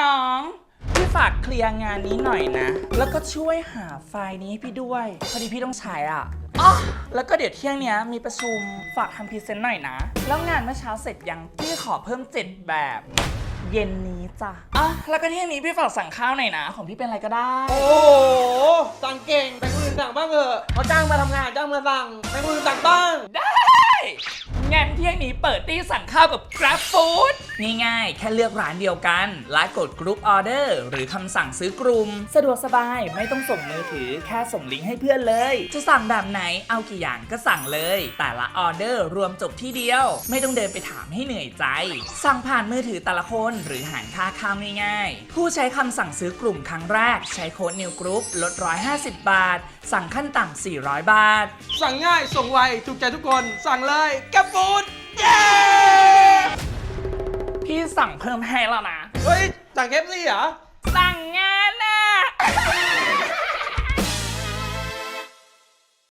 น้อง พี่ฝากเคลียร์งานนี้หน่อยนะ แล้วก็ช่วยหาไฟล์นี้ให้พี่ด้วย พอดีพี่ต้องใช้อะอ๋อแล้วก็เดี๋ยวเที่ยงเนี้ยมีประชุมฝากทำพรีเซนต์หน่อยนะ แล้วงานเมื่อเช้าเสร็จยัง พี่ขอเพิ่มเจ็ดแบบ เย็นนี้จ้ะอะแล้วก็เที่ยงนี้พี่ฝากสั่งข้าวหน่อยนะ ของพี่เป็นอะไรก็ได้ โอ้โหสั่งเก่งแต่คนอื่นสั่งบ้างเถอะเขาจ้างมาทำงานจ้างมาสั่งแต่คนอื่นสั่งบ้าง ได้งั้น เที่ยงนี้เปิดตี้สั่งข้าวกับ Grab Food นี่ง่ายแค่เลือกร้านเดียวกันไลน์กด Group Order หรือคำสั่งซื้อกลุ่มสะดวกสบายไม่ต้องส่งมือถือ แค่ส่งลิงก์ให้เพื่อนเลย จะสั่งแบบไหนเอากี่อย่างก็สั่งเลย แต่ละออเดอร์รวมจบที่เดียว ไม่ต้องเดินไปถามให้เหนื่อยใจ สั่งผ่านมือถือแต่ละคนหรือหารค่าข้าวง่ายๆผู้ใช้คำสั่งซื้อกลุ่มครั้งแรก ใช้โค้ด New Group ลด 150 บาท สั่งขั้นต่ำ400 บาท สั่งง่ายส่งไวถูกใจทุกคน สั่งเลยแกปฟูด เย้ พี่สั่งเพิ่มให้แล้วนะ เฮ้ยสั่งเคฟซี่เหรอ สั่งไง